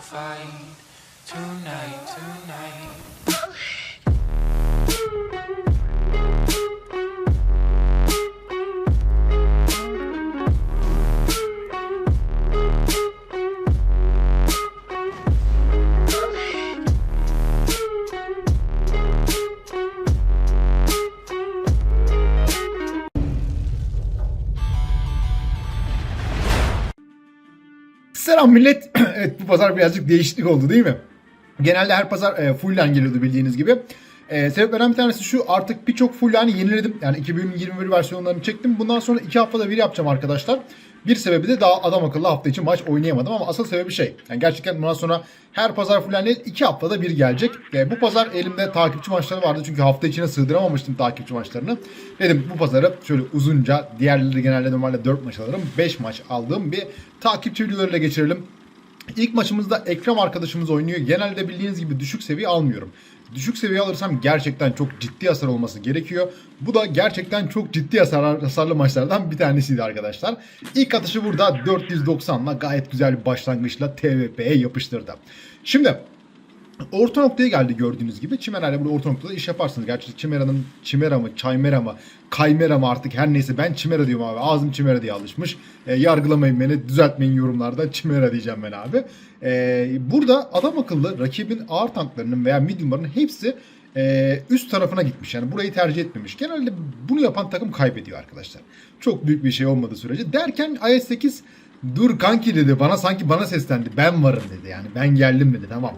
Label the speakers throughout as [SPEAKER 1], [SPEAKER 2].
[SPEAKER 1] fight tonight, tonight.
[SPEAKER 2] Millet. evet bu pazar birazcık değişiklik oldu değil mi? Genelde her pazar e, full line geliyordu bildiğiniz gibi. E, sebeplerinden bir tanesi şu artık birçok full line'i yeniledim. Yani 2021 versiyonlarını çektim. Bundan sonra iki haftada bir yapacağım arkadaşlar. Bir sebebi de daha adam akıllı hafta için maç oynayamadım ama asıl sebebi şey. Yani gerçekten bundan sonra her pazar line değil iki haftada bir gelecek. E, bu pazar elimde takipçi maçları vardı çünkü hafta içine sığdıramamıştım takipçi maçlarını. Dedim bu pazarı şöyle uzunca diğerleri genelde normalde 4 maç alırım. 5 maç aldığım bir takipçi videolarıyla geçirelim. İlk maçımızda Ekrem arkadaşımız oynuyor. Genelde bildiğiniz gibi düşük seviye almıyorum. Düşük seviye alırsam gerçekten çok ciddi hasar olması gerekiyor. Bu da gerçekten çok ciddi hasar, hasarlı maçlardan bir tanesiydi arkadaşlar. İlk atışı burada 490'la gayet güzel bir başlangıçla TVP'ye yapıştırdı. Şimdi Orta noktaya geldi gördüğünüz gibi. Çimera'yla burada orta noktada iş yaparsınız. Gerçi Çimera'nın Çimera mı, Çaymera mı, Kaymera mı artık her neyse ben Çimera diyorum abi. Ağzım Çimera diye alışmış. E, yargılamayın beni, düzeltmeyin yorumlarda. Çimera diyeceğim ben abi. E, burada adam akıllı rakibin ağır tanklarının veya mediumların hepsi e, üst tarafına gitmiş. Yani burayı tercih etmemiş. Genelde bunu yapan takım kaybediyor arkadaşlar. Çok büyük bir şey olmadığı sürece. Derken IS-8 dur kanki dedi. Bana sanki bana seslendi. Ben varım dedi. Yani ben geldim dedi. Tamam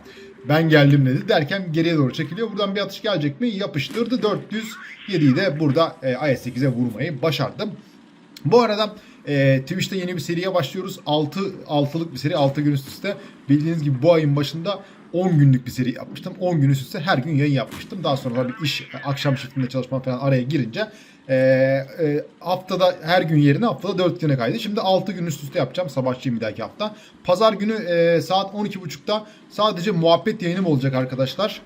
[SPEAKER 2] ben geldim dedi derken geriye doğru çekiliyor. Buradan bir atış gelecek mi? Yapıştırdı. 407'yi de burada e, IS-8'e vurmayı başardım. Bu arada e, Twitch'te yeni bir seriye başlıyoruz. 6 altılık bir seri 6 gün üst üste. Bildiğiniz gibi bu ayın başında 10 günlük bir seri yapmıştım. 10 gün üst üste her gün yayın yapmıştım. Daha sonra bir iş akşam shiftinde çalışma falan araya girince e, e, haftada her gün yerine haftada 4 güne kaydı. Şimdi 6 gün üst üste yapacağım sabahçıyım bir dahaki hafta. Pazar günü e, saat 12.30'da sadece muhabbet yayınım olacak arkadaşlar.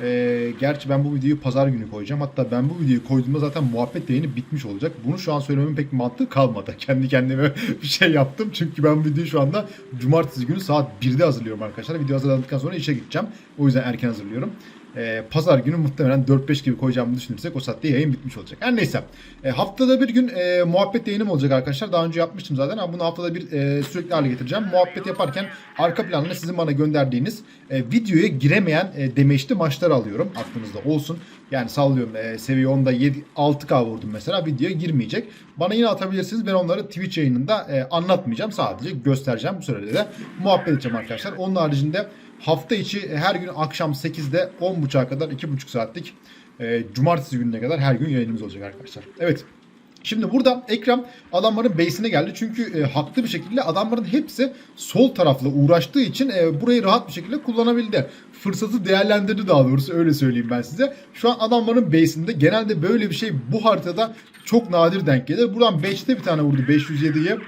[SPEAKER 2] Ee, gerçi ben bu videoyu pazar günü koyacağım. Hatta ben bu videoyu koyduğumda zaten muhabbet yayını bitmiş olacak. Bunu şu an söylememin pek mantığı kalmadı. Kendi kendime bir şey yaptım. Çünkü ben bu videoyu şu anda cumartesi günü saat 1'de hazırlıyorum arkadaşlar. Video hazırladıktan sonra işe gideceğim. O yüzden erken hazırlıyorum. Ee, pazar günü muhtemelen 4-5 gibi koyacağımı düşünürsek o saatte yayın bitmiş olacak. Her neyse. E, haftada bir gün e, muhabbet yayınım olacak arkadaşlar. Daha önce yapmıştım zaten ama bunu haftada bir e, sürekli hale getireceğim. Muhabbet yaparken arka planda sizin bana gönderdiğiniz e, videoya giremeyen e, demeçli maçları alıyorum. Aklınızda olsun. Yani sallıyorum e, seviye 10'da 7, 6K vurdum mesela videoya girmeyecek. Bana yine atabilirsiniz. Ben onları Twitch yayınında e, anlatmayacağım. Sadece göstereceğim. Bu sürede de muhabbet edeceğim arkadaşlar. Onun haricinde hafta içi her gün akşam 8'de 10.30'a kadar 2.5 saatlik e, cumartesi gününe kadar her gün yayınımız olacak arkadaşlar. Evet. Şimdi burada Ekrem adamların base'ine geldi. Çünkü e, haklı bir şekilde adamların hepsi sol tarafla uğraştığı için e, burayı rahat bir şekilde kullanabildi. Fırsatı değerlendirdi daha doğrusu öyle söyleyeyim ben size. Şu an adamların base'inde genelde böyle bir şey bu haritada çok nadir denk gelir. Buradan 5'te bir tane vurdu 507'ye.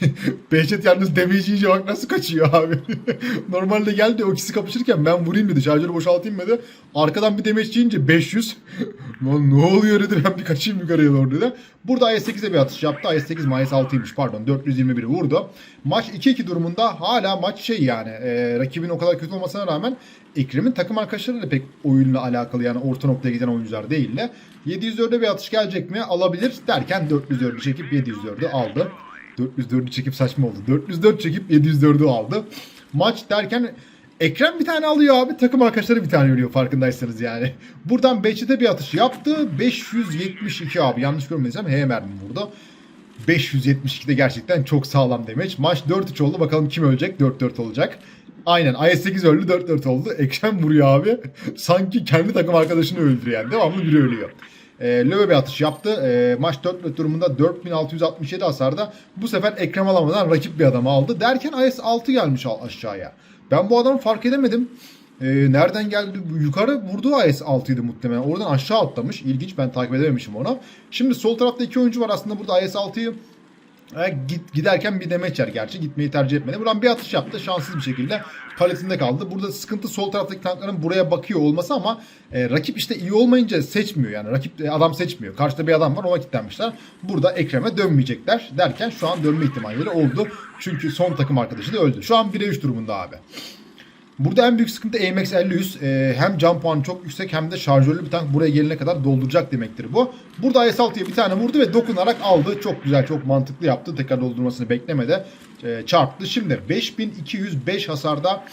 [SPEAKER 2] Behçet yalnız damage yiyince bak nasıl kaçıyor abi. Normalde geldi o ikisi kapışırken ben vurayım dedi. Şarjörü boşaltayım dedi. Arkadan bir damage yiyince 500. Lan ne oluyor dedi ben bir kaçayım yukarıya doğru dedi. Burada IS-8'e bir atış yaptı. IS-8 mayıs 6'ymış pardon 421 vurdu. Maç 2-2 durumunda hala maç şey yani e, rakibin o kadar kötü olmasına rağmen Ekrem'in takım arkadaşları da pek oyunla alakalı yani orta noktaya giden oyuncular değil de 704'e bir atış gelecek mi? Alabilir derken 404'ü çekip 704'ü aldı. 404'ü çekip saçma oldu. 404 çekip 704'ü aldı. Maç derken Ekrem bir tane alıyor abi. Takım arkadaşları bir tane ölüyor farkındaysanız yani. Buradan Behçet'e bir atış yaptı. 572 abi. Yanlış görmediysem H mermi vurdu. 572 de gerçekten çok sağlam demeç. Maç 4-3 oldu. Bakalım kim ölecek? 4-4 olacak. Aynen IS-8 öldü 4-4 oldu. Ekrem vuruyor abi. Sanki kendi takım arkadaşını öldürüyor yani. Devamlı biri ölüyor. E, Löwe bir atış yaptı. E, maç 4 durumunda 4667 hasarda. Bu sefer Ekrem alamadan rakip bir adamı aldı. Derken IS-6 gelmiş aşağıya. Ben bu adamı fark edemedim. E, nereden geldi? Yukarı vurduğu IS-6'ydı muhtemelen. Oradan aşağı atlamış. İlginç ben takip edememişim onu. Şimdi sol tarafta iki oyuncu var aslında burada IS-6'yı e, git, giderken bir demeç yer gerçi. Gitmeyi tercih etmedi. Buradan bir atış yaptı. Şanssız bir şekilde paletinde kaldı. Burada sıkıntı sol taraftaki tankların buraya bakıyor olması ama e, rakip işte iyi olmayınca seçmiyor. Yani rakip e, adam seçmiyor. Karşıda bir adam var ona kilitlenmişler. Burada Ekrem'e dönmeyecekler derken şu an dönme ihtimalleri oldu. Çünkü son takım arkadaşı da öldü. Şu an 1'e 3 durumunda abi. Burada en büyük sıkıntı AMX 500. Ee, hem can puanı çok yüksek hem de şarjörlü bir tank buraya gelene kadar dolduracak demektir bu. Burada S6'ya bir tane vurdu ve dokunarak aldı. Çok güzel, çok mantıklı yaptı. Tekrar doldurmasını beklemedi. Ee, çarptı. Şimdi 5205 hasarda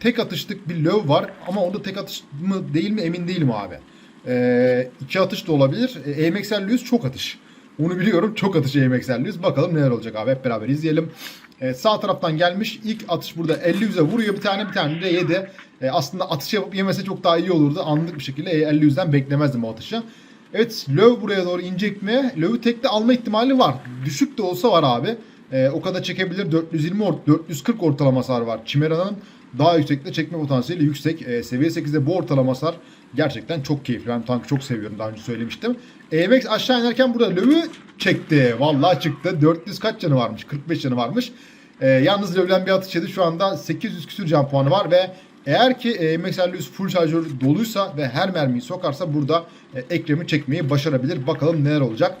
[SPEAKER 2] tek atışlık bir löv var. Ama onda tek atış mı değil mi emin değilim abi. Ee, iki atış da olabilir. Ee, AMX 500 çok atış. Onu biliyorum. Çok atış AMX 500. Bakalım neler olacak abi. Hep beraber izleyelim. Ee, sağ taraftan gelmiş. İlk atış burada 50 yüze vuruyor bir tane bir tane de yedi. Ee, aslında atış yapıp yemese çok daha iyi olurdu. Anlık bir şekilde 50 yüzden beklemezdim o atışı. Evet Löw buraya doğru inecek mi? Löv'ü tekte alma ihtimali var. Düşük de olsa var abi. Ee, o kadar çekebilir. 420 or 440 ortalama hasar var. Chimera'nın daha yüksekte çekme potansiyeli yüksek. Ee, seviye 8'de bu ortalama hasar gerçekten çok keyifli. Ben tankı çok seviyorum daha önce söylemiştim. EMX aşağı inerken burada Löv'ü çekti. Vallahi çıktı. 400 kaç canı varmış? 45 canı varmış. Ee, yalnız Löv'den bir atış yedi. Şu anda 800 küsür can puanı var ve eğer ki e, MX 500 full şarjör doluysa ve her mermiyi sokarsa burada e, Ekrem'i çekmeyi başarabilir. Bakalım neler olacak.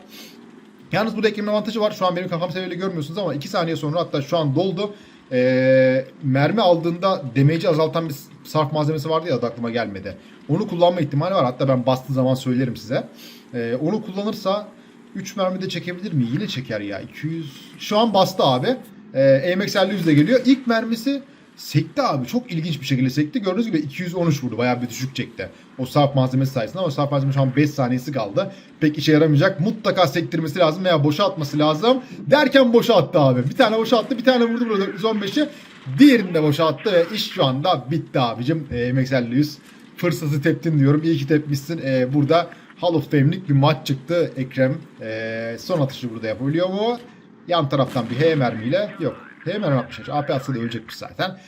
[SPEAKER 2] Yalnız burada Ekrem'in avantajı var. Şu an benim kafam seviyeli görmüyorsunuz ama 2 saniye sonra hatta şu an doldu. Ee, mermi aldığında damage'i azaltan bir sarf malzemesi vardı ya adı aklıma gelmedi. Onu kullanma ihtimali var. Hatta ben bastığı zaman söylerim size. Ee, onu kullanırsa 3 mermi de çekebilir mi? Yine çeker ya. 200. Şu an bastı abi. Ee, AMX 500 de geliyor. İlk mermisi sekti abi. Çok ilginç bir şekilde sekti. Gördüğünüz gibi 213 vurdu. Bayağı bir düşük çekti. O sarf malzemesi sayesinde ama sarf malzemesi şu an 5 saniyesi kaldı. Pek işe yaramayacak. Mutlaka sektirmesi lazım veya boşa atması lazım. Derken boşa attı abi. Bir tane boşa attı. Bir tane vurdu burada 115'i. Diğerini de boşa attı ve iş şu anda bitti abicim. E, AMX 500 fırsatı teptin diyorum. İyi ki tepmişsin. E, burada Hall of Fame'lik bir maç çıktı Ekrem. E, son atışı burada yapabiliyor mu? Yan taraftan bir H mermiyle yok. H mermi atmış. AP atsa da ölecekmiş zaten.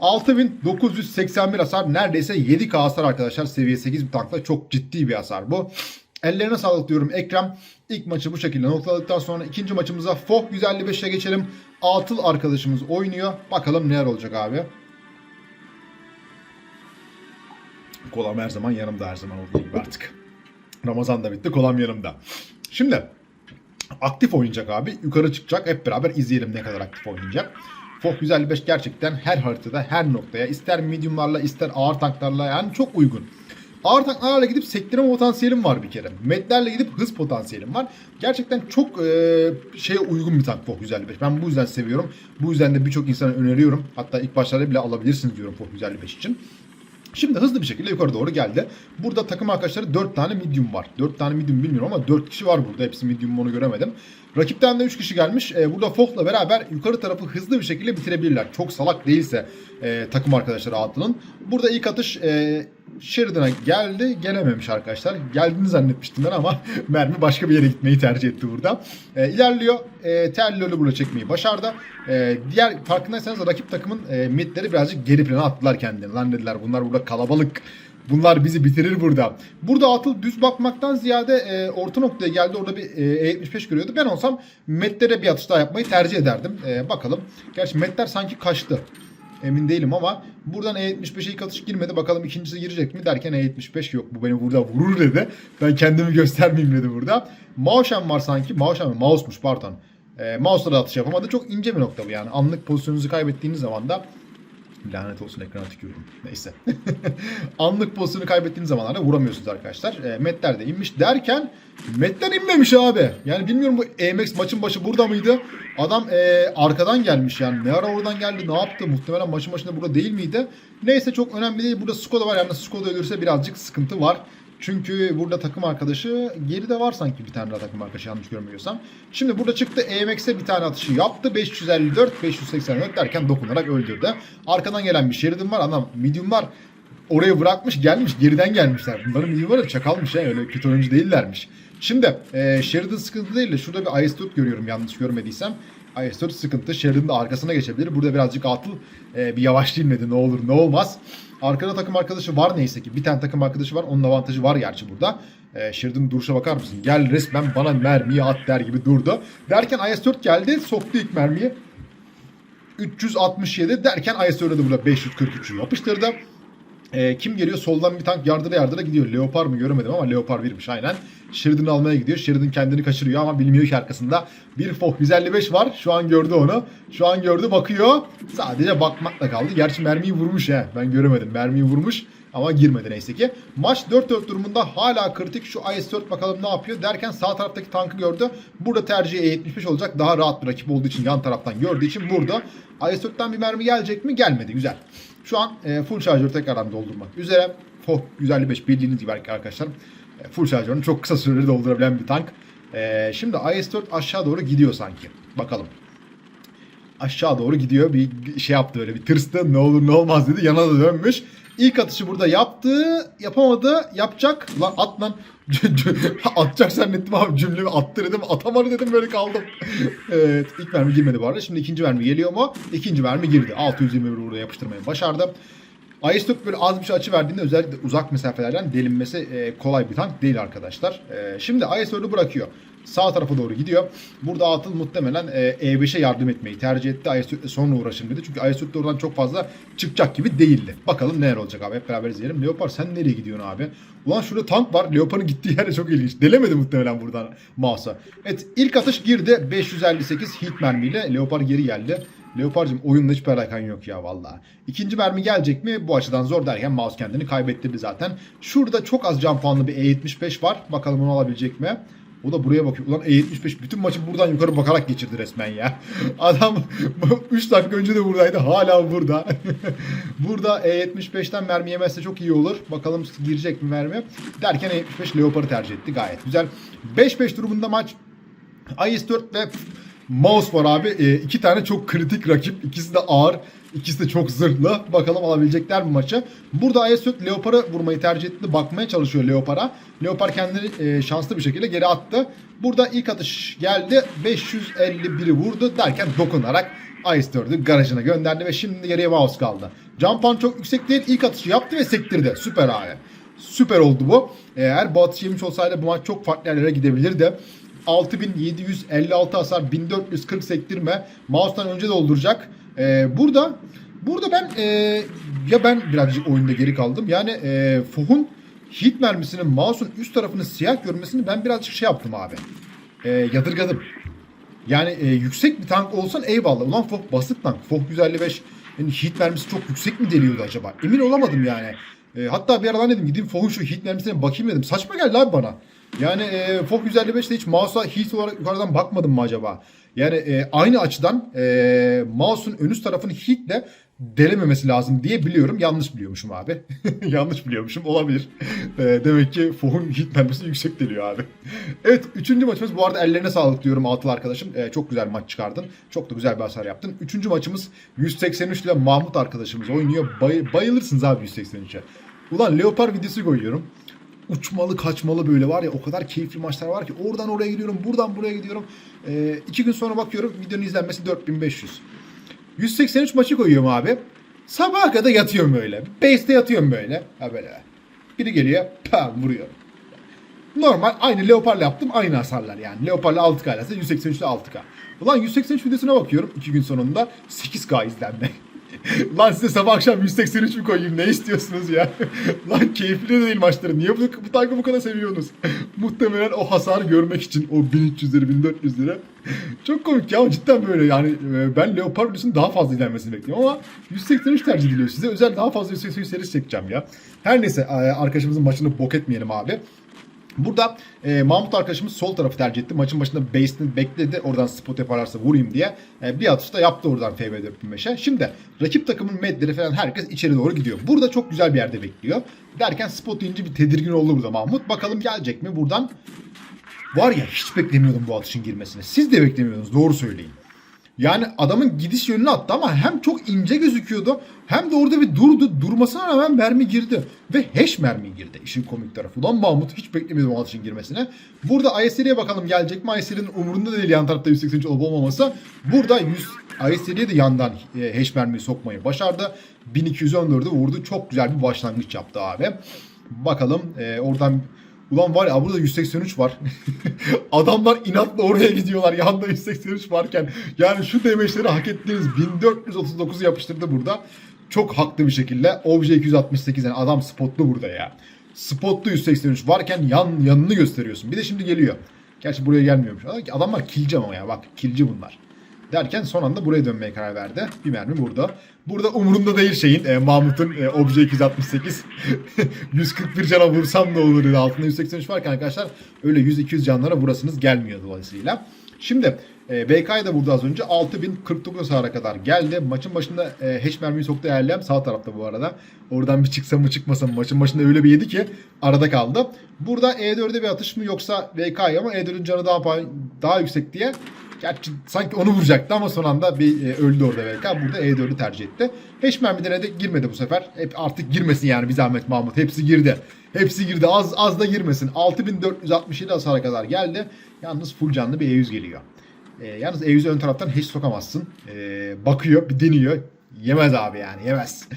[SPEAKER 2] 6981 hasar neredeyse 7K hasar arkadaşlar seviye 8 bir tankla çok ciddi bir hasar bu. Ellerine sağlık diyorum Ekrem. İlk maçı bu şekilde noktaladıktan sonra ikinci maçımıza FOH 155'e geçelim. Atıl arkadaşımız oynuyor. Bakalım neler olacak abi. Kolam her zaman yanımda her zaman olduğu gibi artık. Ramazan da bitti kolam yanımda. Şimdi aktif oynayacak abi. Yukarı çıkacak. Hep beraber izleyelim ne kadar aktif oynayacak. FOH 155 gerçekten her haritada her noktaya ister mediumlarla ister ağır tanklarla yani çok uygun. Ağır tanklarla gidip sektirme potansiyelim var bir kere. Medlerle gidip hız potansiyelim var. Gerçekten çok e, şeye uygun bir tank FOH 155. Ben bu yüzden seviyorum. Bu yüzden de birçok insana öneriyorum. Hatta ilk başlarda bile alabilirsiniz diyorum FOH 155 için. Şimdi hızlı bir şekilde yukarı doğru geldi. Burada takım arkadaşları 4 tane medium var. 4 tane medium bilmiyorum ama 4 kişi var burada. Hepsi medium onu göremedim. Rakipten de 3 kişi gelmiş. Ee, burada Foch'la beraber yukarı tarafı hızlı bir şekilde bitirebilirler. Çok salak değilse e, takım arkadaşları Atlı'nın. Burada ilk atış e, Sheridan'a geldi. Gelememiş arkadaşlar. Geldiğini zannetmiştim ben ama mermi başka bir yere gitmeyi tercih etti burada. E, ilerliyor. E, Terlöl'ü burada çekmeyi başardı. E, diğer farkındaysanız rakip takımın e, midleri birazcık geri plana attılar kendilerini. Lan dediler bunlar burada kalabalık. Bunlar bizi bitirir burada. Burada Atıl düz bakmaktan ziyade e, orta noktaya geldi. Orada bir e, E75 görüyordu. Ben olsam Metler'e bir atış daha yapmayı tercih ederdim. E, bakalım. Gerçi Metler sanki kaçtı. Emin değilim ama buradan E75'e ilk atış girmedi. Bakalım ikincisi girecek mi derken E75 yok. Bu beni burada vurur dedi. Ben kendimi göstermeyeyim dedi burada. Mauşen var sanki. Mauşen mi? Mouse'muş pardon. E, Mouse'la da atış yapamadı. Çok ince bir nokta bu yani. Anlık pozisyonunuzu kaybettiğiniz zaman da Lanet olsun ekrana tükürdüm. Neyse. Anlık pozisyonu kaybettiğiniz zamanlarda vuramıyorsunuz arkadaşlar. E, Metler de inmiş derken Metler inmemiş abi. Yani bilmiyorum bu EMX maçın başı burada mıydı? Adam e, arkadan gelmiş yani. Ne ara oradan geldi ne yaptı? Muhtemelen maçın başında burada değil miydi? Neyse çok önemli değil. Burada Skoda var. Yani Skoda ölürse birazcık sıkıntı var. Çünkü burada takım arkadaşı geride var sanki bir tane daha takım arkadaşı yanlış görmüyorsam. Şimdi burada çıktı EMX'e bir tane atışı yaptı. 554, 584 derken dokunarak öldürdü. Arkadan gelen bir Sheridan var. Adam medium var. Oraya bırakmış gelmiş geriden gelmişler. Bunların medium var çakalmış ya öyle kötü oyuncu değillermiş. Şimdi e, Sheridan sıkıntı değil de şurada bir IS-4 görüyorum yanlış görmediysem. IS-4 sıkıntı. Sheridan da arkasına geçebilir. Burada birazcık atıl e, bir yavaşlayayım dedi ne olur ne olmaz. Arkada takım arkadaşı var neyse ki. Bir tane takım arkadaşı var. Onun avantajı var gerçi burada. E, Sheridan'ın duruşa bakar mısın? Gel resmen bana mermiyi at der gibi durdu. Derken IS-4 geldi. Soktu ilk mermiyi. 367 derken IS-4'e de burada 543'ü yapıştırdı. E, kim geliyor? Soldan bir tank yardıra yardıra gidiyor. Leopard mı göremedim ama Leopard 1'miş aynen. Sheridan'ı almaya gidiyor. Sheridan kendini kaçırıyor ama bilmiyor ki arkasında bir Foh 155 var. Şu an gördü onu. Şu an gördü bakıyor. Sadece bakmakla kaldı. Gerçi mermiyi vurmuş he. Ben göremedim. Mermiyi vurmuş. Ama girmedi neyse ki. Maç 4-4 durumunda hala kritik. Şu IS-4 bakalım ne yapıyor derken sağ taraftaki tankı gördü. Burada tercihi E75 olacak. Daha rahat bir rakip olduğu için yan taraftan gördüğü için burada. IS-4'ten bir mermi gelecek mi? Gelmedi. Güzel. Şu an e, full şarjörü tekrardan doldurmak üzere. FOH 155 bildiğiniz gibi arkadaşlar. E, full şarjörünü çok kısa sürede doldurabilen bir tank. E, şimdi IS-4 aşağı doğru gidiyor sanki. Bakalım aşağı doğru gidiyor. Bir şey yaptı böyle bir tırstı. Ne olur ne olmaz dedi. Yana da dönmüş. İlk atışı burada yaptı. Yapamadı. Yapacak. Lan at lan. Atacak zannettim abi cümlemi attı dedim. Atamadı dedim böyle kaldım. evet ilk mermi girmedi bu arada. Şimdi ikinci mermi geliyor mu? İkinci mermi girdi. 621 burada yapıştırmayı başardı. IS-4 böyle az bir şey açı verdiğinde özellikle uzak mesafelerden delinmesi e, kolay bir tank değil arkadaşlar. E, şimdi IS-4'ü bırakıyor. Sağ tarafa doğru gidiyor. Burada Atıl muhtemelen e, E5'e yardım etmeyi tercih etti. IS-4'le sonra uğraşın dedi. Çünkü IS-4 de oradan çok fazla çıkacak gibi değildi. Bakalım neler olacak abi. Hep beraber izleyelim. Leopard sen nereye gidiyorsun abi? Ulan şurada tank var. Leopard'ın gittiği yer çok ilginç. Delemedi muhtemelen buradan mouse'a. Evet ilk atış girdi. 558 hit mermiyle. Leopard geri geldi. Leopard'cığım oyunla hiçbir alakan yok ya valla. İkinci mermi gelecek mi? Bu açıdan zor derken mouse kendini kaybettirdi zaten. Şurada çok az can puanlı bir E75 var. Bakalım onu alabilecek mi? O da buraya bakıyor. Ulan E75 bütün maçı buradan yukarı bakarak geçirdi resmen ya. Adam 3 dakika önce de buradaydı. Hala burada. burada E75'ten mermi yemezse çok iyi olur. Bakalım girecek mi mermi? Derken E75 Leopard'ı tercih etti. Gayet güzel. 5-5 durumunda maç. IS-4 ve Mouse var abi. E, iki tane çok kritik rakip. İkisi de ağır. İkisi de çok zırhlı. Bakalım alabilecekler mi maçı. Burada IS-4 Leopard'ı vurmayı tercih etti. Bakmaya çalışıyor Leopard'a. Leopard kendini e, şanslı bir şekilde geri attı. Burada ilk atış geldi. 551'i vurdu derken dokunarak IS-4'ü garajına gönderdi ve şimdi geriye Mouse kaldı. Jump çok yüksek değil. İlk atışı yaptı ve sektirdi. Süper abi. Süper oldu bu. Eğer bu atış yemiş olsaydı bu maç çok farklı yerlere gidebilirdi. 6756 hasar 1440 sektirme mouse'tan önce dolduracak. Ee, burada burada ben e, ya ben birazcık oyunda geri kaldım. Yani e, Foh'un hit mermisinin mouse'un üst tarafını siyah görmesini ben birazcık şey yaptım abi. E, yadırgadım. Yani e, yüksek bir tank olsan eyvallah. Ulan Foh basit tank. Foh 155 yani hit mermisi çok yüksek mi deliyordu acaba? Emin olamadım yani. E, hatta bir aralar dedim gideyim Foh'un şu hit mermisine bakayım dedim. Saçma geldi abi bana. Yani e, Foh 155'te hiç mouse'a hit olarak yukarıdan bakmadım mı acaba? Yani e, aynı açıdan e, mouse'un ön üst tarafını hitle delememesi lazım diye biliyorum. Yanlış biliyormuşum abi. Yanlış biliyormuşum. Olabilir. E, demek ki Foh'un hit mermisi yüksek deliyor abi. evet. Üçüncü maçımız. Bu arada ellerine sağlık diyorum Altılı arkadaşım. E, çok güzel maç çıkardın. Çok da güzel bir hasar yaptın. Üçüncü maçımız 183 ile Mahmut arkadaşımız oynuyor. Bay, bayılırsınız abi 183'e. Ulan Leopard videosu koyuyorum uçmalı kaçmalı böyle var ya o kadar keyifli maçlar var ki oradan oraya gidiyorum buradan buraya gidiyorum. Ee, iki gün sonra bakıyorum videonun izlenmesi 4500. 183 maçı koyuyorum abi. Sabaha kadar yatıyorum böyle. Base'te yatıyorum böyle. Ha böyle. Biri geliyor pam vuruyor. Normal aynı Leopard'la yaptım aynı hasarlar yani. Leopard'la 6K ile 183'le 6K. Ulan 183 videosuna bakıyorum 2 gün sonunda 8K izlenme. Lan size sabah akşam 183 mi koyayım ne istiyorsunuz ya? Lan keyifli de değil maçları. Niye bu, bu tankı bu kadar seviyorsunuz? Muhtemelen o hasarı görmek için o 1300 lira 1400 lira. Çok komik ya cidden böyle yani e, ben Leopard daha fazla izlenmesini bekliyorum ama 183 tercih ediliyor. Size özel daha fazla 183 serisi çekeceğim ya. Her neyse e, arkadaşımızın maçını bok etmeyelim abi. Burada e, Mahmut arkadaşımız sol tarafı tercih etti. Maçın başında base'ini bekledi. Oradan spot yaparlarsa vurayım diye. E, bir atışta yaptı oradan FV425'e. Şimdi rakip takımın medleri falan herkes içeri doğru gidiyor. Burada çok güzel bir yerde bekliyor. Derken spot deyince bir tedirgin oldu burada Mahmut. Bakalım gelecek mi buradan. Var ya hiç beklemiyordum bu atışın girmesini. Siz de beklemiyordunuz doğru söyleyin. Yani adamın gidiş yönünü attı ama hem çok ince gözüküyordu hem de orada bir durdu. Durmasına rağmen mermi girdi. Ve hash mermi girdi işin komik tarafı. Ulan Mahmut hiç beklemiyordum atışın girmesine. Burada ISL'ye bakalım gelecek mi? ISL'in umurunda değil yan tarafta 183 olup olmaması. Burada 100 ISL'ye de yandan e, hash mermiyi sokmayı başardı. 1214'ü vurdu. Çok güzel bir başlangıç yaptı abi. Bakalım e, oradan Ulan var ya burada 183 var. Adamlar inatla oraya gidiyorlar. Yanında 183 varken. Yani şu demeçleri hak ettiğiniz 1439'u yapıştırdı burada. Çok haklı bir şekilde. Obje 268 yani adam spotlu burada ya. spotlu 183 varken yan yanını gösteriyorsun. Bir de şimdi geliyor. Gerçi buraya gelmiyormuş. Adam- Adamlar kilci ama ya bak kilci bunlar. Derken son anda buraya dönmeye karar verdi. Bir mermi burada. Burada umurunda değil şeyin e, Mahmut'un e, Obje 268 141 cana vursam ne olur. Altında 183 varken arkadaşlar öyle 100-200 canlara vurasınız gelmiyor dolayısıyla. Şimdi e, BK'yı da vurdu az önce. 6049 hasara kadar geldi. Maçın başında e, hiç mermiyi soktu Erlem. Sağ tarafta bu arada. Oradan bir çıksa mı çıkmasa mı maçın başında öyle bir yedi ki arada kaldı. Burada E4'e bir atış mı yoksa VK ama E4'ün canı daha daha yüksek diye Gerçi sanki onu vuracaktı ama son anda bir e, öldü orada VK. Burada E4'ü tercih etti. Hiç mermi denedi girmedi bu sefer. Hep artık girmesin yani bir zahmet Mahmut. Hepsi girdi. Hepsi girdi. Az az da girmesin. 6467 hasara kadar geldi. Yalnız full canlı bir E100 geliyor. E, yalnız E100'ü ön taraftan hiç sokamazsın. E, bakıyor, bir deniyor. Yemez abi yani, yemez.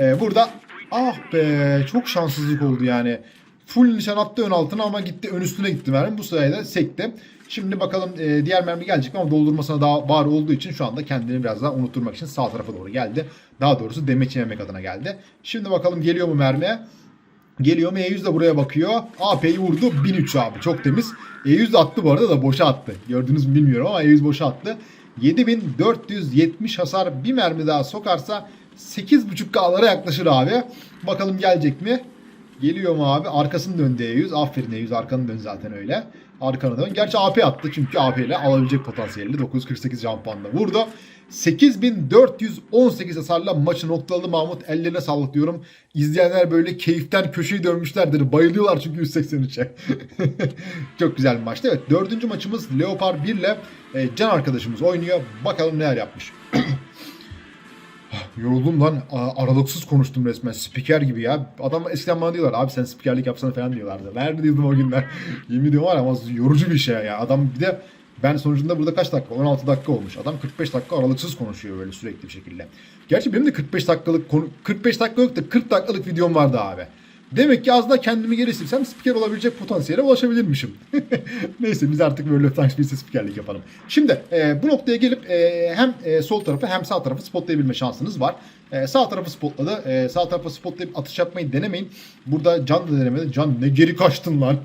[SPEAKER 2] E, burada ah be çok şanssızlık oldu yani. Full nişan attı ön altına ama gitti ön üstüne gitti mermi. Bu sayede sekti. Şimdi bakalım e, diğer mermi gelecek ama doldurmasına daha var olduğu için şu anda kendini biraz daha unutturmak için sağ tarafa doğru geldi. Daha doğrusu demeç yememek adına geldi. Şimdi bakalım geliyor mu mermi? Geliyor mu? E100 de buraya bakıyor. AP'yi vurdu. 1003 abi. Çok temiz. E100 de attı bu arada da boşa attı. Gördünüz mü bilmiyorum ama E100 boşa attı. 7470 hasar bir mermi daha sokarsa 8.5K'lara yaklaşır abi. Bakalım gelecek mi? Geliyor mu abi? Arkasını döndü E100. Aferin E100 arkanı dön zaten öyle. Arkanı dön. Gerçi AP attı çünkü AP ile alabilecek potansiyelli. 948 can puanla vurdu. 8418 hasarla maçı noktaladı Mahmut. Ellerine sağlık diyorum. İzleyenler böyle keyiften köşeyi dönmüşlerdir. Bayılıyorlar çünkü 183'e. Çok güzel bir maçtı. Evet dördüncü maçımız Leopard 1 ile e, Can arkadaşımız oynuyor. Bakalım neler yapmış. Yoruldum lan. Aralıksız konuştum resmen. Spiker gibi ya. Adam eskiden bana diyorlar abi sen spikerlik yapsana falan diyorlardı. Nerede diyordum o günler. Yemin ediyorum var ama yorucu bir şey ya. Adam bir de ben sonucunda burada kaç dakika? 16 dakika olmuş. Adam 45 dakika aralıksız konuşuyor böyle sürekli bir şekilde. Gerçi benim de 45 dakikalık konu 45 dakika yok da 40 dakikalık videom vardı abi. Demek ki az da kendimi geliştirsem spiker olabilecek potansiyele ulaşabilirmişim. Neyse biz artık böyle Beast'e spikerlik yapalım. Şimdi e, bu noktaya gelip e, hem e, sol tarafı hem sağ tarafı spotlayabilme şansınız var. E, sağ tarafı spotladı. E, sağ tarafa spotlayıp atış yapmayı denemeyin. Burada Can da denemedi. Can ne geri kaçtın lan.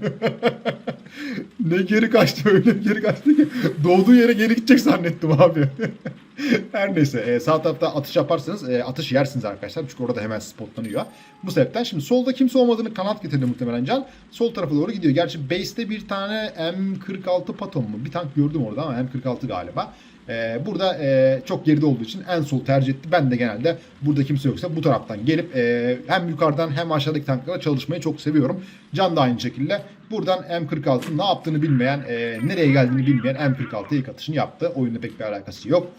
[SPEAKER 2] ne geri kaçtı öyle geri kaçtı ki doğduğu yere geri gidecek zannettim abi. Her neyse e, sağ tarafta atış yaparsanız e, atış yersiniz arkadaşlar. Çünkü orada hemen spotlanıyor. Bu sebepten şimdi solda kimse olmadığını kanat getirdi muhtemelen Can. Sol tarafa doğru gidiyor. Gerçi base'te bir tane M46 Patton mu? Bir tank gördüm orada ama M46 galiba. E, burada e, çok geride olduğu için en sol tercih etti. Ben de genelde burada kimse yoksa bu taraftan gelip e, hem yukarıdan hem aşağıdaki tanklara çalışmayı çok seviyorum. Can da aynı şekilde. Buradan M46'ın ne yaptığını bilmeyen, e, nereye geldiğini bilmeyen M46'ya ilk atışını yaptı. Oyunla pek bir alakası yok.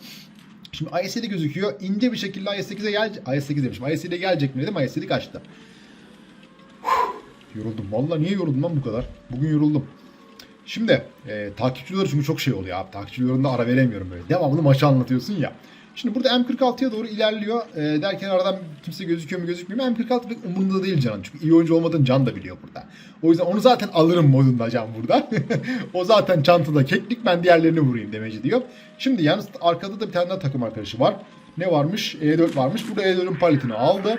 [SPEAKER 2] Şimdi IS-7 gözüküyor. İnce bir şekilde IS-8'e gel IS-8 demişim. IS-7'e gelecek mi dedim. IS-7 kaçtı. Yoruldum. Vallahi niye yoruldum lan bu kadar? Bugün yoruldum. Şimdi e, takipçiler çünkü çok şey oluyor abi. Takipçilerin de ara veremiyorum böyle. Devamlı maçı anlatıyorsun ya. Şimdi burada M46'ya doğru ilerliyor. E, derken aradan kimse gözüküyor mu gözükmüyor mu? M46 pek umurunda değil Can'ın. Çünkü iyi oyuncu olmadığını Can da biliyor burada. O yüzden onu zaten alırım modunda Can burada. o zaten çantada keklik ben diğerlerini vurayım demeci diyor. Şimdi yalnız arkada da bir tane daha takım arkadaşı var. Ne varmış? E4 varmış. Burada E4'ün paletini aldı.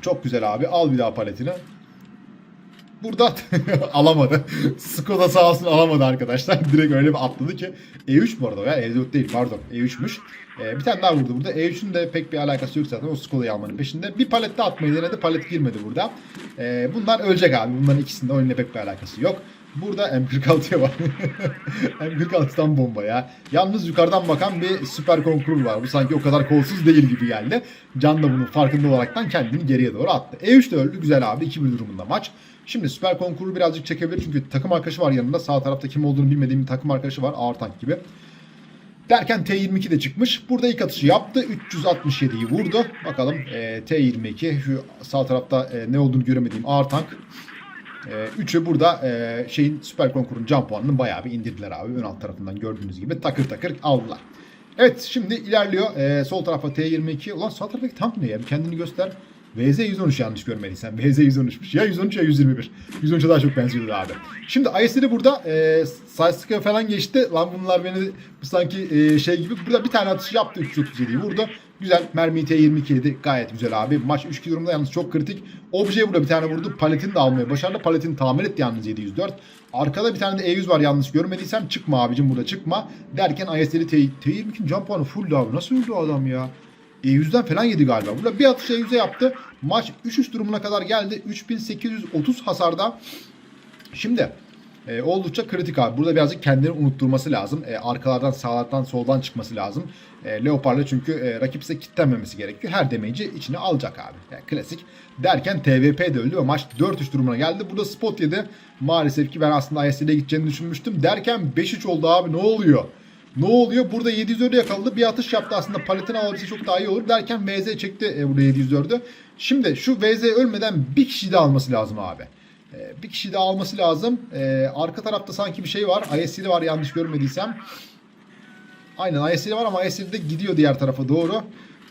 [SPEAKER 2] Çok güzel abi. Al bir daha paletini. Burada alamadı. Skoda sağ olsun alamadı arkadaşlar. Direkt öyle bir atladı ki. E3 bu arada o ya. E4 değil pardon. E3'müş. Ee, bir tane daha vurdu burada. E3'ün de pek bir alakası yok zaten. O Skoda'yı almanın peşinde. Bir palet de atmayı denedi. Palet girmedi burada. Ee, bunlar ölecek abi. Bunların ikisinde oyunla pek bir alakası yok. Burada M46'ya var. M46'dan bomba ya. Yalnız yukarıdan bakan bir süper konkur var. Bu sanki o kadar kolsuz değil gibi geldi. Can da bunun farkında olaraktan kendini geriye doğru attı. E3 de öldü. Güzel abi. 2-1 durumunda maç. Şimdi süper konkuru birazcık çekebilir. Çünkü takım arkadaşı var yanında. Sağ tarafta kim olduğunu bilmediğim bir takım arkadaşı var. Ağır tank gibi. Derken T22 de çıkmış. Burada ilk atışı yaptı. 367'yi vurdu. Bakalım e, T22 şu sağ tarafta e, ne olduğunu göremediğim ağır tank. E, üçü burada e, şeyin süper konkurun can puanını bayağı bir indirdiler abi. Ön alt tarafından gördüğünüz gibi takır takır aldılar. Evet şimdi ilerliyor. E, sol tarafa T22. Ulan sağ taraftaki tank ne ya? Bir kendini göster. VZ 113 yanlış görmediysen. VZ 113'müş. Ya 113 ya 121. 113'e daha çok benziyordu abi. Şimdi IS'de burada e, Saysık'a falan geçti. Lan bunlar beni sanki e, şey gibi. Burada bir tane atış yaptı 337'yi vurdu. Güzel. Mermi T22 yedi. Gayet güzel abi. Maç 3-2 durumda yalnız çok kritik. Obje burada bir tane vurdu. Paletini de almaya başardı. Paletini tamir etti yalnız 704. Arkada bir tane de E100 var yanlış görmediysem. Çıkma abicim burada çıkma. Derken ISL'i T- T22'nin can puanı full abi. Nasıl öldü adam ya? E100'den falan yedi galiba. Burada bir atış E100'e yaptı. Maç 3-3 durumuna kadar geldi. 3830 hasarda. Şimdi e, oldukça kritik abi. Burada birazcık kendini unutturması lazım. E, arkalardan, sağlardan, soldan çıkması lazım. E, Leopard'la çünkü e, rakip ise kitlenmemesi gerekiyor. Her damage'i içine alacak abi. Yani klasik. Derken TVP de öldü ve maç 4-3 durumuna geldi. Burada spot yedi. Maalesef ki ben aslında ISL'e gideceğini düşünmüştüm. Derken 5-3 oldu abi. Ne oluyor? Ne oluyor? Burada 704'ü yakaladı. Bir atış yaptı aslında. Paletini alabilse çok daha iyi olur. Derken VZ çekti e, burada 704'ü. Şimdi şu VZ ölmeden bir kişi de alması lazım abi. E, bir kişi de alması lazım. E, arka tarafta sanki bir şey var. ISC'li var yanlış görmediysem. Aynen ISC'li var ama ISC'li de gidiyor diğer tarafa doğru.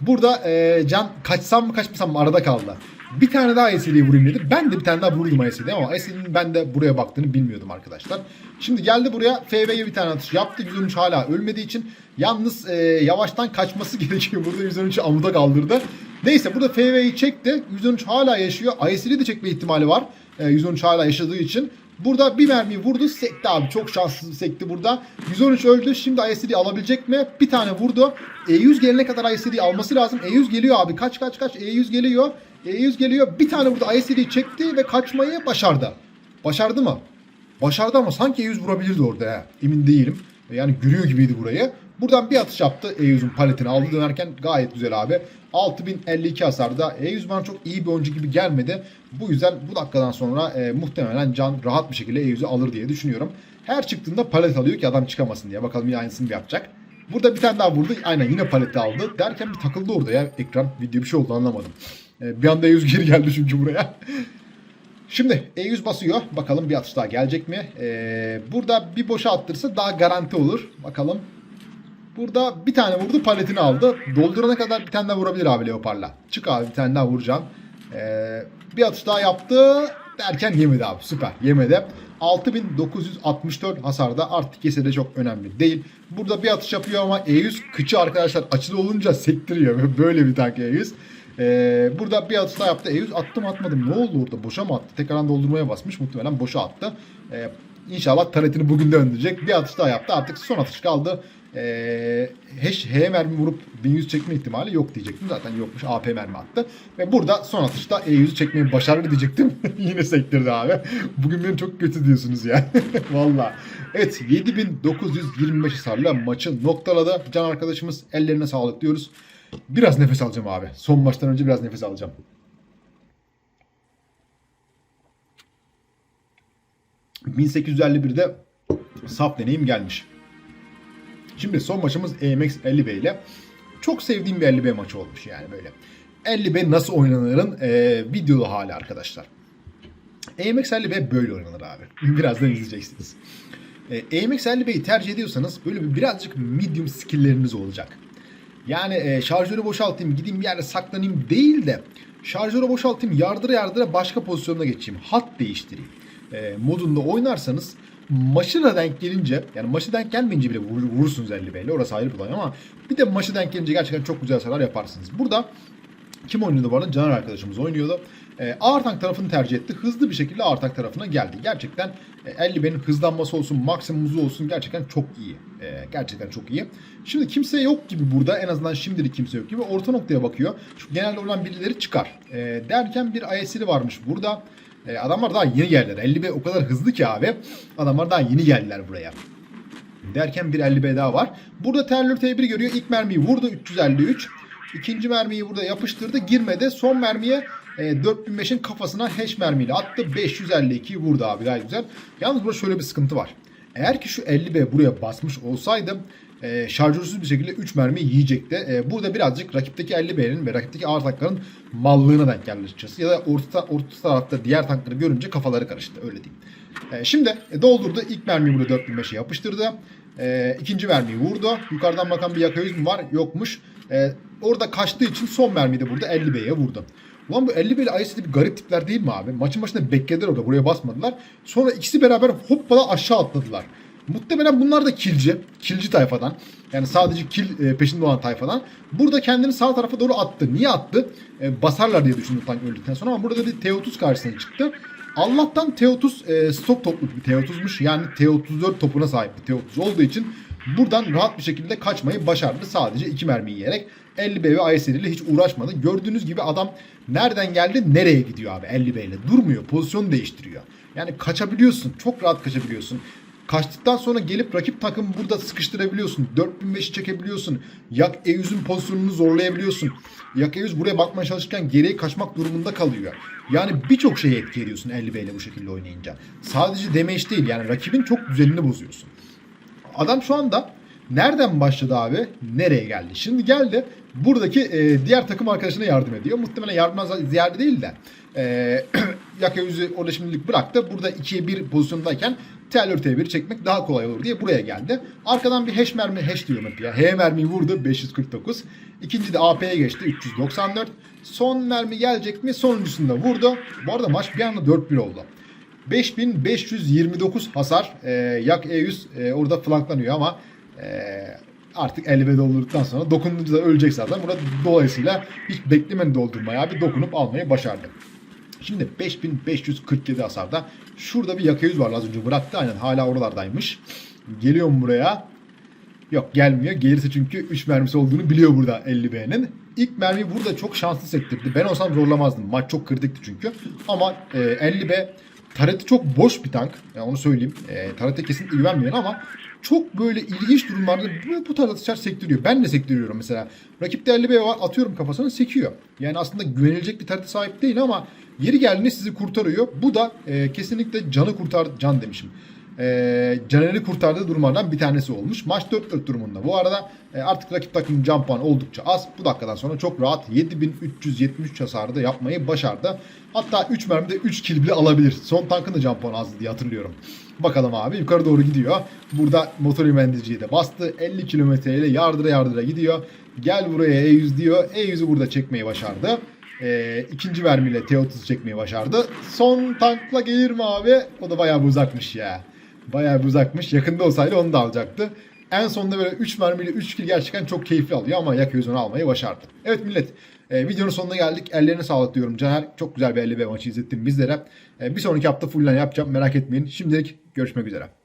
[SPEAKER 2] Burada e, Can kaçsam mı kaçmasam mı arada kaldı. Bir tane daha ISC'liyi vurayım dedi. Ben de bir tane daha vurdum ISC'liyi ama ISC'linin ben de buraya baktığını bilmiyordum arkadaşlar. Şimdi geldi buraya FV'ye bir tane atış yaptı. 113 hala ölmediği için yalnız e, yavaştan kaçması gerekiyor. Burada 113'ü amuda kaldırdı. Neyse burada FV'yi çekti. 113 hala yaşıyor. ISC'li de çekme ihtimali var. E, 113 hala yaşadığı için. Burada bir mermi vurdu sekti abi. Çok şanssız sekti burada. 113 öldü. Şimdi ISD alabilecek mi? Bir tane vurdu. E100 gelene kadar ISD alması lazım. E100 geliyor abi. Kaç kaç kaç. E100 geliyor. E100 geliyor. Bir tane vurdu. ISD'yi çekti ve kaçmayı başardı. Başardı mı? Başardı ama sanki E100 vurabilirdi orada ya. Emin değilim. Yani görüyor gibiydi burayı. Buradan bir atış yaptı. E100'ün paletini aldı dönerken gayet güzel abi. 6052 hasarda. E100 bana çok iyi bir oyuncu gibi gelmedi. Bu yüzden bu dakikadan sonra e, muhtemelen Can rahat bir şekilde E100'ü alır diye düşünüyorum. Her çıktığında palet alıyor ki adam çıkamasın diye. Bakalım yine aynısını bir yapacak. Burada bir tane daha vurdu. Aynen yine paleti aldı. Derken bir takıldı orada ya ekran. Video bir şey oldu anlamadım. E, bir anda E100 geri geldi çünkü buraya. Şimdi E100 basıyor. Bakalım bir atış daha gelecek mi? Ee, burada bir boşa attırsa daha garanti olur. Bakalım. Burada bir tane vurdu paletini aldı. Doldurana kadar bir tane daha vurabilir abi Leopard'la. Çık abi bir tane daha vuracağım. Ee, bir atış daha yaptı. Derken yemedi abi. Süper. Yemedi. 6964 hasarda artık yese de çok önemli değil. Burada bir atış yapıyor ama E100 kıçı arkadaşlar açılı olunca sektiriyor. Böyle bir tank E100. Ee, burada bir daha yaptı. E100 attım atmadım. Ne oldu orada? Boşa mı attı? Tekrardan doldurmaya basmış. Muhtemelen boşa attı. Ee, inşallah taretini bugün de. Bir atış daha yaptı. Artık son atış kaldı. Ee, H, H mermi vurup 1100 çekme ihtimali yok diyecektim. Zaten yokmuş. AP mermi attı. Ve burada son atışta E100'ü çekmeyi başardı diyecektim. Yine sektirdi abi. Bugün beni çok kötü diyorsunuz ya. Valla. Evet 7925 hasarla maçı noktaladı. Can arkadaşımız ellerine sağlık diyoruz. Biraz nefes alacağım abi. Son maçtan önce biraz nefes alacağım. ...1851'de saf deneyim gelmiş. Şimdi son maçımız EMX 50B ile çok sevdiğim bir 50B maçı olmuş yani böyle. 50B nasıl oynanırın e, videolu hali arkadaşlar. EMX 50B böyle oynanır abi. Birazdan izleyeceksiniz. E, EMX 50B'yi tercih ediyorsanız böyle bir birazcık medium skill'leriniz olacak. Yani e, şarjörü boşaltayım, gideyim bir yerde saklanayım değil de şarjörü boşaltayım, yardıra yardıra başka pozisyona geçeyim, hat değiştireyim e, modunda oynarsanız maçına denk gelince yani maçı denk gelmeyince bile vur, vurursunuz 50 ile orası ayrı bir olay ama bir de maçı denk gelince gerçekten çok güzel hasarlar yaparsınız. Burada kim oynuyordu bu arada? Caner arkadaşımız oynuyordu. E, ağır tank tarafını tercih etti. Hızlı bir şekilde ağır tank tarafına geldi. Gerçekten e, 50 benin hızlanması olsun, maksimum hızı olsun gerçekten çok iyi. E, gerçekten çok iyi. Şimdi kimse yok gibi burada. En azından şimdilik kimse yok gibi. Orta noktaya bakıyor. Çünkü genelde olan birileri çıkar. E, derken bir IS'li varmış burada. E, adamlar daha yeni geldiler. 50 b o kadar hızlı ki abi. Adamlar daha yeni geldiler buraya. Derken bir 50B daha var. Burada Terlör T1 görüyor. İlk mermiyi vurdu 353. İkinci mermiyi burada yapıştırdı. Girmedi. Son mermiye e, 4005'in kafasına hash mermiyle attı. 552 vurdu abi gayet güzel. Yalnız burada şöyle bir sıkıntı var. Eğer ki şu 50B buraya basmış olsaydı e, şarjörsüz bir şekilde 3 mermi yiyecekti. E, burada birazcık rakipteki 50B'nin ve rakipteki ağır tankların mallığına denk geldi açıkçası. Ya da orta, orta tarafta diğer tankları görünce kafaları karıştı öyle diyeyim. E, şimdi e, doldurdu. İlk mermiyi burada 4005'e yapıştırdı. E, ikinci mermiyi vurdu. Yukarıdan bakan bir yaka yüz mü var? Yokmuş. E, orada kaçtığı için son mermiyi burada 50B'ye vurdu. Ulan bu 50 ile ISD bir garip tipler değil mi abi? Maçın başında beklediler orada buraya basmadılar. Sonra ikisi beraber hoppala aşağı atladılar. Muhtemelen bunlar da kilci. Kilci tayfadan. Yani sadece kill e, peşinde olan tayfadan. Burada kendini sağ tarafa doğru attı. Niye attı? E, basarlar diye düşündü tank öldükten sonra ama burada bir T-30 karşısına çıktı. Allah'tan T-30 e, stok topluk bir T-30'muş. Yani T-34 topuna sahip bir T-30 olduğu için buradan rahat bir şekilde kaçmayı başardı. Sadece iki mermi yiyerek. 50B ve ISR ile hiç uğraşmadı. Gördüğünüz gibi adam nereden geldi nereye gidiyor abi 50B ile. Durmuyor. Pozisyon değiştiriyor. Yani kaçabiliyorsun. Çok rahat kaçabiliyorsun. Kaçtıktan sonra gelip rakip takım burada sıkıştırabiliyorsun. 4005'i çekebiliyorsun. Yak E100'ün pozisyonunu zorlayabiliyorsun. Yak E100 buraya bakmaya çalışırken geriye kaçmak durumunda kalıyor. Yani birçok şeye etki ediyorsun 50B ile bu şekilde oynayınca. Sadece damage değil yani rakibin çok düzenini bozuyorsun. Adam şu anda nereden başladı abi? Nereye geldi? Şimdi geldi buradaki e, diğer takım arkadaşına yardım ediyor. Muhtemelen yardımdan ziyade değil de e, Yaka yüzü orada şimdilik bıraktı. Burada 2'ye 1 pozisyondayken Taylor T1 çekmek daha kolay olur diye buraya geldi. Arkadan bir hash mermi, hash diyorum hep ya. H mermiyi vurdu 549. İkinci de AP'ye geçti 394. Son mermi gelecek mi? Sonuncusunda vurdu. Bu arada maç bir anda 4-1 oldu. 5529 hasar. E, yak E100 e, orada flanklanıyor ama e, artık 50 doldurduktan sonra dokununca da ölecek zaten. Burada dolayısıyla hiç beklemeni doldurmaya bir dokunup almayı başardı. Şimdi 5547 hasarda. Şurada bir yaka yüz var az önce bıraktı. Aynen hala oralardaymış. Geliyorum buraya. Yok gelmiyor. Gelirse çünkü 3 mermisi olduğunu biliyor burada 50B'nin. İlk mermiyi burada çok şanslı sektirdi. Ben olsam zorlamazdım. Maç çok kritikti çünkü. Ama e, 50B Tareti çok boş bir tank. Yani onu söyleyeyim. E, Tarete kesinlikle güvenmiyorum ama çok böyle ilginç durumlarda bu, bu tarz atışlar sektiriyor. Ben de sektiriyorum mesela. Rakipte 50B var atıyorum kafasına sekiyor. Yani aslında güvenilecek bir tarete sahip değil ama yeri geldiğinde sizi kurtarıyor. Bu da e, kesinlikle canı kurtar can demişim. E, Caner'i kurtardığı durumlardan bir tanesi olmuş. Maç 4-4 durumunda. Bu arada e, artık rakip takımın can puanı oldukça az. Bu dakikadan sonra çok rahat 7373 hasarı da yapmayı başardı. Hatta 3 mermide 3 kill bile alabilir. Son tankın da can puanı azdı diye hatırlıyorum. Bakalım abi yukarı doğru gidiyor. Burada motor yönlendiriciyi de bastı. 50 kilometre ile yardıra yardıra gidiyor. Gel buraya E100 diyor. E100'ü burada çekmeyi başardı. Ee, ikinci mermiyle T30 çekmeyi başardı. Son tankla gelir mi abi? O da bayağı uzakmış ya. Bayağı bir uzakmış. Yakında olsaydı onu da alacaktı. En sonunda böyle 3 mermiyle 3 kill gerçekten çok keyifli alıyor ama Yak onu almayı başardı. Evet millet e, videonun sonuna geldik. Ellerine sağlık diyorum Caner. Çok güzel bir 50 maçı izlettin bizlere. E, bir sonraki hafta full line yapacağım merak etmeyin. Şimdilik görüşmek üzere.